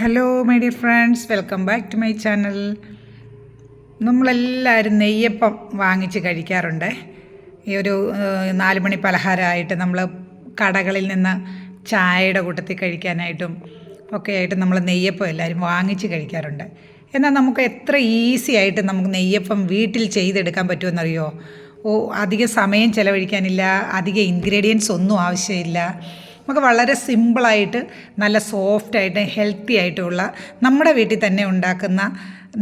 Hello my dear friends welcome back to my channel നമ്മളെല്ലാവരും നെയ്യപ്പം വാങ്ങിച്ച് കഴിക്കാറുണ്ട്. ഈ ഒരു നാലുമണി നാല് മണി പലഹാരമായിട്ട് നമ്മൾ കടകളിൽ നിന്ന് ചായയുടെ കൂട്ടത്തിൽ കഴിക്കാനായിട്ടും ഒക്കെ ആയിട്ട് നമ്മൾ നെയ്യപ്പം എല്ലാവരും വാങ്ങിച്ച് കഴിക്കാറുണ്ട്. എന്നാൽ നമുക്ക് എത്ര ഈസി ആയിട്ട് നമുക്ക് നെയ്യപ്പം വീട്ടിൽ ചെയ്തെടുക്കാൻ പറ്റുമെന്നറിയോ? ഓ അധികം സമയം ചിലവഴിക്കാനില്ല അധികം ഇൻഗ്രീഡിയൻസ് ഒന്നും ആവശ്യമില്ല. നമുക്ക് വളരെ സിമ്പിളായിട്ട് നല്ല സോഫ്റ്റായിട്ട് ഹെൽത്തി ആയിട്ടുള്ള നമ്മുടെ വീട്ടിൽ തന്നെ ഉണ്ടാക്കുന്ന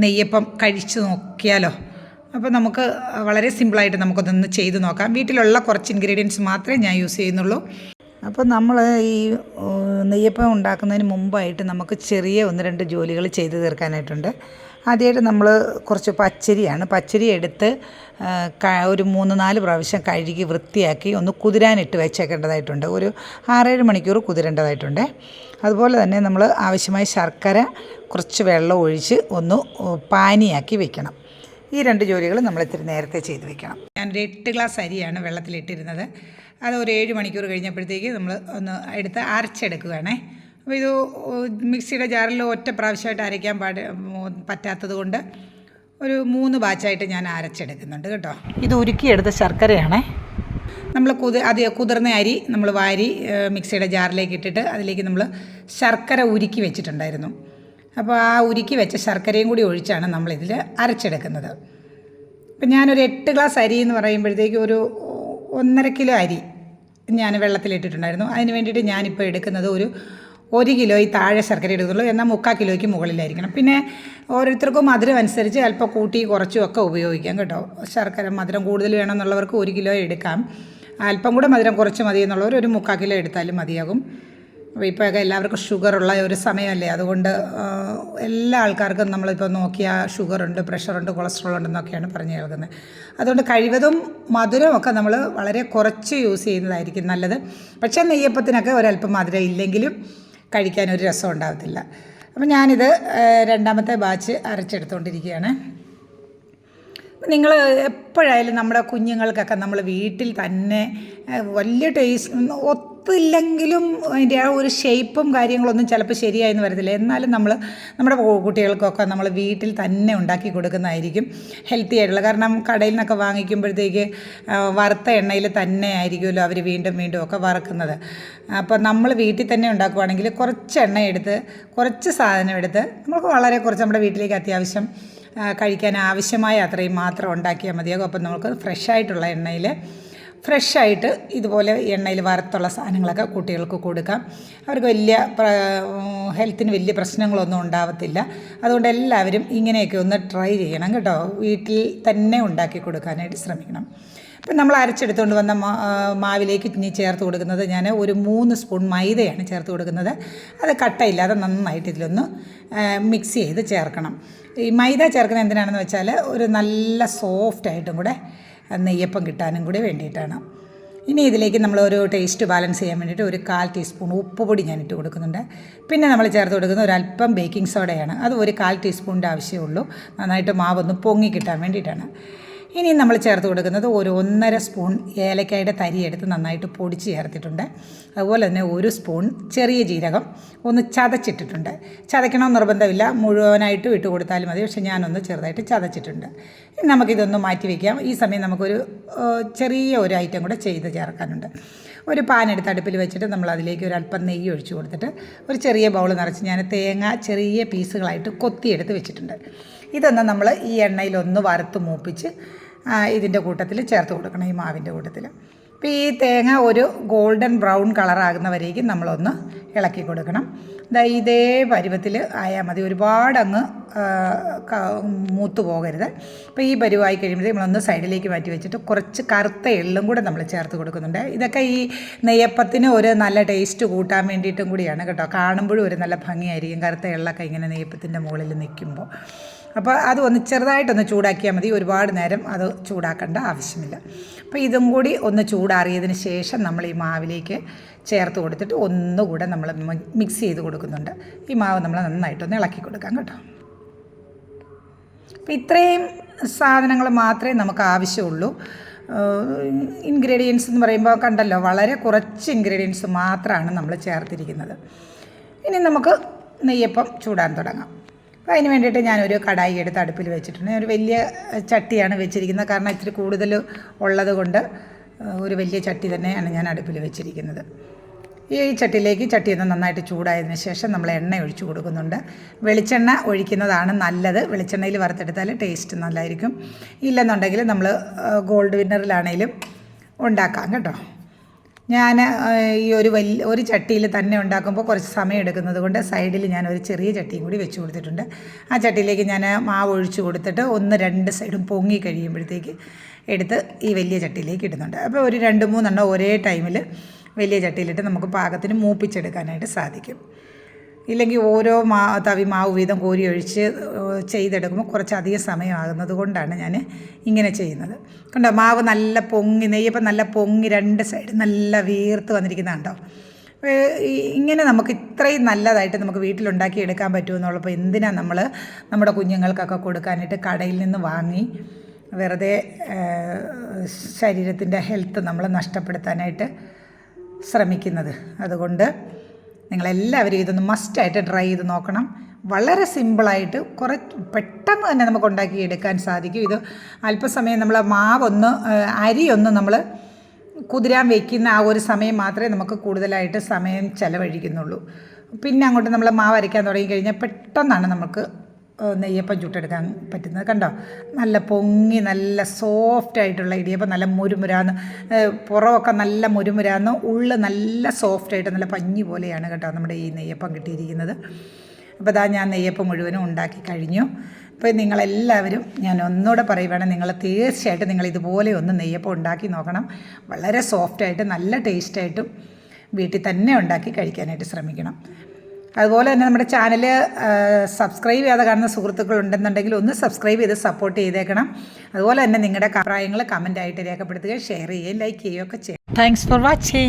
നെയ്യപ്പം കഴിച്ച് നോക്കിയാലോ? അപ്പോൾ നമുക്ക് വളരെ സിമ്പിളായിട്ട് നമുക്കതൊന്ന് ചെയ്ത് നോക്കാം. വീട്ടിലുള്ള കുറച്ച് ഇൻഗ്രീഡിയൻസ് മാത്രമേ ഞാൻ യൂസ് ചെയ്യുന്നുള്ളൂ. അപ്പോൾ നമ്മൾ ഈ നെയ്യപ്പം ഉണ്ടാക്കുന്നതിന് മുമ്പായിട്ട് നമുക്ക് ചെറിയ ഒന്ന് രണ്ട് ജോലികൾ ചെയ്തു തീർക്കാനായിട്ടുണ്ട്. ആദ്യമായിട്ട് നമ്മൾ കുറച്ച് പച്ചരിയാണ്. പച്ചരി എടുത്ത് ഒരു മൂന്ന് നാല് പ്രാവശ്യം കഴുകി വൃത്തിയാക്കി ഒന്ന് കുതിരാനിട്ട് വെച്ചേക്കേണ്ടതായിട്ടുണ്ട്. ഒരു ആറേഴ് മണിക്കൂർ കുതിരേണ്ടതായിട്ടുണ്ട്. അതുപോലെ തന്നെ നമ്മൾ ആവശ്യമായ ശർക്കര കുറച്ച് വെള്ളം ഒഴിച്ച് ഒന്ന് പാനിയാക്കി വെക്കണം. ഈ രണ്ട് ജോലികൾ നമ്മൾ ഇത്തിരി നേരത്തെ ചെയ്ത് വെക്കണം. ഞാനൊരു എട്ട് ഗ്ലാസ് അരിയാണ് വെള്ളത്തിലിട്ടിരുന്നത്. അത് ഒരു ഏഴ് മണിക്കൂർ കഴിഞ്ഞപ്പോഴത്തേക്ക് നമ്മൾ ഒന്ന് എടുത്ത് അരച്ചെടുക്കുകയാണേ. അപ്പോൾ ഇത് മിക്സിയുടെ ജാറിൽ ഒറ്റ പ്രാവശ്യമായിട്ട് അരയ്ക്കാൻ പാട് പറ്റാത്തത് കൊണ്ട് ഒരു മൂന്ന് ബാച്ചായിട്ട് ഞാൻ അരച്ചെടുക്കുന്നുണ്ട് കേട്ടോ. ഇത് ഉരുക്കിയെടുത്ത ശർക്കരയാണേ. നമ്മൾ കുതി അത് കുതിർന്ന അരി നമ്മൾ വാരി മിക്സിയുടെ ജാറിലേക്ക് ഇട്ടിട്ട് അതിലേക്ക് നമ്മൾ ശർക്കര ഉരുക്കി വെച്ചിട്ടുണ്ടായിരുന്നു. അപ്പോൾ ആ ഉരുക്കി വെച്ച ശർക്കരയും കൂടി ഒഴിച്ചാണ് നമ്മളിതിൽ അരച്ചെടുക്കുന്നത്. ഇപ്പം ഞാനൊരു എട്ട് ഗ്ലാസ് അരി എന്ന് പറയുമ്പോഴത്തേക്ക് ഒരു ഒന്നര കിലോ അരി ഞാൻ വെള്ളത്തിലിട്ടിട്ടുണ്ടായിരുന്നു. അതിന് വേണ്ടിയിട്ട് ഞാനിപ്പോൾ എടുക്കുന്നത് ഒരു ഒരു കിലോയിൽ താഴെ ശർക്കര എടുക്കുന്നുള്ളൂ എന്നാൽ മുക്കാൽ കിലോയ്ക്ക് മുകളിലായിരിക്കണം. പിന്നെ ഓരോരുത്തർക്കും മധുരം അനുസരിച്ച് അല്പം കൂട്ടി കുറച്ചും ഒക്കെ ഉപയോഗിക്കാം കേട്ടോ. ശർക്കര മധുരം കൂടുതൽ വേണമെന്നുള്ളവർക്ക് ഒരു കിലോ എടുക്കാം. അല്പം കൂടെ മധുരം കുറച്ച് മതി എന്നുള്ളവർ ഒരു മുക്കാൽ കിലോ എടുത്താലും മതിയാകും. അപ്പോൾ ഇപ്പോഴൊക്കെ എല്ലാവർക്കും ഷുഗറുള്ള ഒരു സമയമല്ലേ. അതുകൊണ്ട് എല്ലാ ആൾക്കാർക്കും നമ്മളിപ്പോൾ നോക്കിയാൽ ഷുഗറുണ്ട് പ്രഷറുണ്ട് കൊളസ്ട്രോൾ ഉണ്ടെന്നൊക്കെയാണ് പറഞ്ഞു കേൾക്കുന്നത്. അതുകൊണ്ട് കഴിവതും മധുരമൊക്കെ നമ്മൾ വളരെ കുറച്ച് യൂസ് ചെയ്യുന്നതായിരിക്കും നല്ലത്. പക്ഷേ നെയ്യപ്പത്തിനൊക്കെ ഒരല്പം മധുരം ഇല്ലെങ്കിലും കഴിക്കാൻ ഒരു രസം ഉണ്ടാകത്തില്ല അപ്പോൾ ഞാനിത് രണ്ടാമത്തെ ബാച്ച് അരച്ചെടുത്തുകൊണ്ടിരിക്കുകയാണ് നിങ്ങൾ എപ്പോഴായാലും നമ്മുടെ കുഞ്ഞുങ്ങൾക്കൊക്കെ നമ്മൾ വീട്ടിൽ തന്നെ വലിയ ടേസ്റ്റ് ഒത്തില്ലെങ്കിലും അതിന്റെ ആ ഒരു ഷേപ്പും കാര്യങ്ങളൊന്നും ചിലപ്പോൾ ശരിയായെന്ന് വരത്തില്ല. എന്നാലും നമ്മൾ നമ്മുടെ കുട്ടികൾക്കൊക്കെ നമ്മൾ വീട്ടിൽ തന്നെ ഉണ്ടാക്കി കൊടുക്കുന്നതായിരിക്കും ഹെൽത്തി ആയിട്ടുള്ള. കാരണം കടയിൽ നിന്നൊക്കെ വാങ്ങിക്കുമ്പോഴത്തേക്ക് വറുത്ത എണ്ണയിൽ തന്നെ ആയിരിക്കുമല്ലോ അവർ വീണ്ടും വീണ്ടും ഒക്കെ വറുക്കുന്നത്. അപ്പോൾ നമ്മൾ വീട്ടിൽ തന്നെ ഉണ്ടാക്കുവാണെങ്കിൽ കുറച്ച് എണ്ണ എടുത്ത് കുറച്ച് സാധനം എടുത്ത് നമുക്ക് വളരെ കുറച്ച് നമ്മുടെ വീട്ടിലേക്ക് അത്യാവശ്യം കഴിക്കാൻ ആവശ്യമായ അത്രയും മാത്രം ഉണ്ടാക്കിയാൽ മതിയാകും അപ്പം നമുക്ക് ഫ്രഷായിട്ടുള്ള എണ്ണയിൽ ഫ്രഷായിട്ട് ഇതുപോലെ എണ്ണയിൽ വറുത്തുള്ള സാധനങ്ങളൊക്കെ കുട്ടികൾക്ക് കൊടുക്കാം. അവർക്ക് വലിയ ഹെൽത്തിന് വലിയ പ്രശ്നങ്ങളൊന്നും ഉണ്ടാവത്തില്ല. അതുകൊണ്ട് എല്ലാവരും ഇങ്ങനെയൊക്കെ ഒന്ന് ട്രൈ ചെയ്യണം കേട്ടോ. വീട്ടിൽ തന്നെ ഉണ്ടാക്കി കൊടുക്കാനായിട്ട് ശ്രമിക്കണം. ഇപ്പം നമ്മൾ അരച്ചെടുത്തുകൊണ്ട് വന്ന മാവിലേക്ക് ഇനി ചേർത്ത് കൊടുക്കുന്നത് ഞാൻ ഒരു മൂന്ന് സ്പൂൺ മൈദയാണ് ചേർത്ത് കൊടുക്കുന്നത്. അത് കട്ടയില്ലാതെ നന്നായിട്ട് ഇതിലൊന്ന് മിക്സ് ചെയ്ത് ചേർക്കണം. ഈ മൈദ ചേർക്കുന്നത് എന്തിനാണെന്ന് വെച്ചാൽ ഒരു നല്ല സോഫ്റ്റ് ആയിട്ടും കൂടെ നെയ്യപ്പം കിട്ടാനും കൂടി വേണ്ടിയിട്ടാണ്. ഇനി ഇതിലേക്ക് നമ്മൾ ഒരു ടേസ്റ്റ് ബാലൻസ് ചെയ്യാൻ വേണ്ടിയിട്ട് ഒരു കാൽ ടീസ്പൂൺ ഉപ്പ് പൊടി ഞാൻ ഇട്ട് കൊടുക്കുന്നുണ്ട്. പിന്നെ നമ്മൾ ചേർത്ത് കൊടുക്കുന്ന ഒരു അല്പം ബേക്കിംഗ് സോഡയാണ് അത് ഒരു കാൽ ടീസ്പൂണിന്റെ ആവശ്യമുള്ളൂ നന്നായിട്ട് മാവൊന്ന് പൊങ്ങി കിട്ടാൻ വേണ്ടിയിട്ടാണ്. ഇനി നമ്മൾ ചേർത്ത് കൊടുക്കുന്നത് ഒരു ഒന്നര സ്പൂൺ ഏലക്കായുടെ തരി എടുത്ത് നന്നായിട്ട് പൊടിച്ച് ചേർത്തിട്ടുണ്ട്. അതുപോലെ തന്നെ ഒരു സ്പൂൺ ചെറിയ ജീരകം ഒന്ന് ചതച്ചിട്ടിട്ടുണ്ട്. ചതയ്ക്കണമെന്ന് നിർബന്ധമില്ല. മുഴുവനായിട്ടും ഇട്ട് കൊടുത്താലും മതി. പക്ഷേ ഞാനൊന്ന് ചെറുതായിട്ട് ചതച്ചിട്ടുണ്ട്. നമുക്കിതൊന്ന് മാറ്റി വയ്ക്കാം ഈ സമയം നമുക്കൊരു ചെറിയ ഒരു ഐറ്റം കൂടെ ചെയ്ത് ചേർക്കാനുണ്ട്. ഒരു പാൻ എടുത്ത് അടുപ്പിൽ വെച്ചിട്ട് നമ്മൾ അതിലേക്ക് ഒരു അല്പം നെയ്യ് ഒഴിച്ചു കൊടുത്തിട്ട് ഒരു ചെറിയ ബൗൾ നിറച്ച് ഞാൻ തേങ്ങ ചെറിയ പീസുകളായിട്ട് കൊത്തിയെടുത്ത് വെച്ചിട്ടുണ്ട്. ഇതൊന്ന് നമ്മൾ ഈ എണ്ണയിലൊന്ന് വറുത്ത് മൂപ്പിച്ച് ഇതിന്റെ കൂട്ടത്തിൽ ചേർത്ത് കൊടുക്കണം ഈ മാവിന്റെ കൂട്ടത്തിൽ അപ്പോൾ ഈ തേങ്ങ ഒരു ഗോൾഡൻ ബ്രൗൺ കളറാകുന്നവരേക്കും നമ്മളൊന്ന് ഇളക്കി കൊടുക്കണം. ഇതേ പരുവത്തിൽ ആയാൽ മതി ഒരുപാട് അങ്ങ് മൂത്തു പോകരുത്. അപ്പോൾ ഈ പരുവായി കഴിയുമ്പോഴത്തേക്ക് നമ്മളൊന്ന് സൈഡിലേക്ക് മാറ്റി വെച്ചിട്ട് കുറച്ച് കറുത്ത എള്ളും കൂടെ നമ്മൾ ചേർത്ത് കൊടുക്കുന്നുണ്ട്. ഇതൊക്കെ ഈ നെയ്യപ്പത്തിന് ഒരു നല്ല ടേസ്റ്റ് കൂട്ടാൻ വേണ്ടിയിട്ടും കൂടിയാണ് കേട്ടോ. കാണുമ്പോഴും ഒരു നല്ല ഭംഗിയായിരിക്കും കറുത്ത എള്ളൊക്കെ ഇങ്ങനെ നെയ്യപ്പത്തിന്റെ മുകളിൽ നിൽക്കുമ്പോൾ അപ്പോൾ അത് ഒന്ന് ചെറുതായിട്ടൊന്ന് ചൂടാക്കിയാൽ മതി. ഒരുപാട് നേരം അത് ചൂടാക്കേണ്ട ആവശ്യമില്ല. അപ്പോൾ ഇതും കൂടി ഒന്ന് ചൂടാറിയതിന് ശേഷം നമ്മൾ ഈ മാവിലേക്ക് ചേർത്ത് കൊടുത്തിട്ട് ഒന്നുകൂടെ നമ്മൾ മിക്സ് ചെയ്ത് കൊടുക്കുന്നുണ്ട്. ഈ മാവ് നമ്മൾ നന്നായിട്ടൊന്ന് ഇളക്കി കൊടുക്കാം കേട്ടോ. അപ്പോൾ ഇത്രയും സാധനങ്ങൾ മാത്രമേ നമുക്ക് ആവശ്യമുള്ളൂ. ഇൻഗ്രീഡിയൻസ് എന്ന് പറയുമ്പോൾ കണ്ടല്ലോ വളരെ കുറച്ച് ഇൻഗ്രീഡിയൻസ് മാത്രമാണ് നമ്മൾ ചേർത്തിരിക്കുന്നത്. ഇനി നമുക്ക് നെയ്യപ്പം ചൂടാൻ തുടങ്ങാം. അപ്പോൾ അതിന് വേണ്ടിയിട്ട് ഞാനൊരു കടായി എടുത്ത് അടുപ്പിൽ വെച്ചിട്ടുണ്ട്. ഒരു വലിയ ചട്ടിയാണ് വെച്ചിരിക്കുന്നത്. കാരണം ഇത്തിരി കൂടുതൽ ഉള്ളത് കൊണ്ട് ഒരു വലിയ ചട്ടി തന്നെയാണ് ഞാൻ അടുപ്പിൽ വെച്ചിരിക്കുന്നത്. ഈ ചട്ടിയിലേക്ക് ചട്ടി ഒന്ന് നന്നായിട്ട് ചൂടായതിന് ശേഷം നമ്മൾ എണ്ണ ഒഴിച്ചു കൊടുക്കുന്നുണ്ട്. വെളിച്ചെണ്ണ ഒഴിക്കുന്നതാണ് നല്ലത്. വെളിച്ചെണ്ണയിൽ വറുത്തെടുത്താൽ ടേസ്റ്റ് നല്ലതായിരിക്കും ഇല്ലെന്നുണ്ടെങ്കിൽ നമ്മൾ ഗോൾഡ് വിന്നറിലാണേലും ഉണ്ടാക്കാം കേട്ടോ. ഞാൻ ഈ ഒരു വലിയ ഒരു ചട്ടിയിൽ തന്നെ ഉണ്ടാക്കുമ്പോൾ കുറച്ച് സമയം എടുക്കുന്നത് കൊണ്ട് സൈഡിൽ ഞാൻ ഒരു ചെറിയ ചട്ടിയും കൂടി വെച്ച് കൊടുത്തിട്ടുണ്ട്. ആ ചട്ടിയിലേക്ക് ഞാൻ മാവ് ഒഴിച്ചു കൊടുത്തിട്ട് ഒന്ന് രണ്ട് സൈഡും പൊങ്ങി കഴിയുമ്പോഴത്തേക്ക് എടുത്ത് ഈ വലിയ ചട്ടിയിലേക്ക് ഇടുന്നുണ്ട്. അപ്പോൾ ഒരു രണ്ട് മൂന്നെണ്ണം ഒരേ ടൈമിൽ വലിയ ചട്ടിയിലിട്ട് നമുക്ക് പാകത്തിന് മൂപ്പിച്ചെടുക്കാനായിട്ട് സാധിക്കും. ഇല്ലെങ്കിൽ ഓരോ മാ തവി മാവ് വീതം കോരി ഒഴിച്ച് ചെയ്തെടുക്കുമ്പോൾ കുറച്ചധികം സമയമാകുന്നത് കൊണ്ടാണ് ഞാൻ ഇങ്ങനെ ചെയ്യുന്നത്. കണ്ടോ മാവ് നല്ല പൊങ്ങി നെയ്യപ്പം നല്ല പൊങ്ങി രണ്ട് സൈഡ് നല്ല വീർത്ത് വന്നിരിക്കുന്നതാണ്ടോ ഇങ്ങനെ നമുക്ക് ഇത്രയും നല്ലതായിട്ട് നമുക്ക് വീട്ടിലുണ്ടാക്കി എടുക്കാൻ പറ്റുമെന്നുള്ളപ്പോൾ എന്തിനാണ് നമ്മൾ നമ്മുടെ കുഞ്ഞുങ്ങൾക്കൊക്കെ കൊടുക്കാനായിട്ട് കടയിൽ നിന്ന് വാങ്ങി വെറുതെ ശരീരത്തിന്റെ ഹെൽത്ത് നമ്മൾ നഷ്ടപ്പെടുത്താനായിട്ട് ശ്രമിക്കുന്നത്. അതുകൊണ്ട് നിങ്ങളെല്ലാവരും ഇതൊന്ന് മസ്റ്റായിട്ട് ട്രൈ ചെയ്ത് നോക്കണം. വളരെ സിമ്പിളായിട്ട് കുറേ പെട്ടെന്ന് തന്നെ നമുക്ക് ഉണ്ടാക്കി എടുക്കാൻ സാധിക്കും. ഇത് അല്പസമയം നമ്മൾ മാവൊന്ന് അരി അരിയൊന്ന് നമ്മൾ കുതിരാൻ വയ്ക്കുന്ന ആ ഒരു സമയം മാത്രമേ നമുക്ക് കൂടുതലായിട്ട് സമയം ചിലവഴിക്കുന്നുള്ളൂ. പിന്നെ അങ്ങോട്ട് നമ്മൾ മാവ് അരയ്ക്കാൻ തുടങ്ങിക്കഴിഞ്ഞാൽ പെട്ടെന്നാണ് നമുക്ക് നെയ്യപ്പം ചുട്ടെടുക്കാൻ പറ്റുന്നത് കണ്ടോ? നല്ല പൊങ്ങി നല്ല സോഫ്റ്റ് ആയിട്ടുള്ള ഇടിയപ്പം നല്ല മുരുമുരാന്ന് പുറമൊക്കെ നല്ല മുരുമുരാന്ന് ഉള്ള് നല്ല സോഫ്റ്റ് ആയിട്ട് നല്ല പഞ്ഞി പോലെയാണ് കേട്ടോ നമ്മുടെ ഈ നെയ്യപ്പം കിട്ടിയിരിക്കുന്നത്. അപ്പോൾ ഇതാ ഞാൻ നെയ്യപ്പം മുഴുവനും ഉണ്ടാക്കി കഴിഞ്ഞു. അപ്പോൾ നിങ്ങളെല്ലാവരും ഞാൻ ഒന്നുകൂടെ പറയുവാണ് നിങ്ങൾ തീർച്ചയായിട്ടും നിങ്ങൾ ഇതുപോലെ ഒന്ന് നെയ്യപ്പം ഉണ്ടാക്കി നോക്കണം. വളരെ സോഫ്റ്റായിട്ട് നല്ല ടേസ്റ്റായിട്ടും വീട്ടിൽ തന്നെ ഉണ്ടാക്കി കഴിക്കാനായിട്ട് ശ്രമിക്കണം. അതുപോലെ തന്നെ നമ്മുടെ ചാനൽ സബ്സ്ക്രൈബ് ചെയ്യാതെ കാണുന്ന സുഹൃത്തുക്കൾ ഉണ്ടെന്നുണ്ടെങ്കിൽ ഒന്ന് സബ്സ്ക്രൈബ് ചെയ്ത് സപ്പോർട്ട് ചെയ്തേക്കണം. അതുപോലെ തന്നെ നിങ്ങളുടെ അഭിപ്രായങ്ങൾ കമന്റായിട്ട് രേഖപ്പെടുത്തുകയും ഷെയർ ചെയ്യുകയും ലൈക്ക് ചെയ്യുകയൊക്കെ ചെയ്യും. Thanks for watching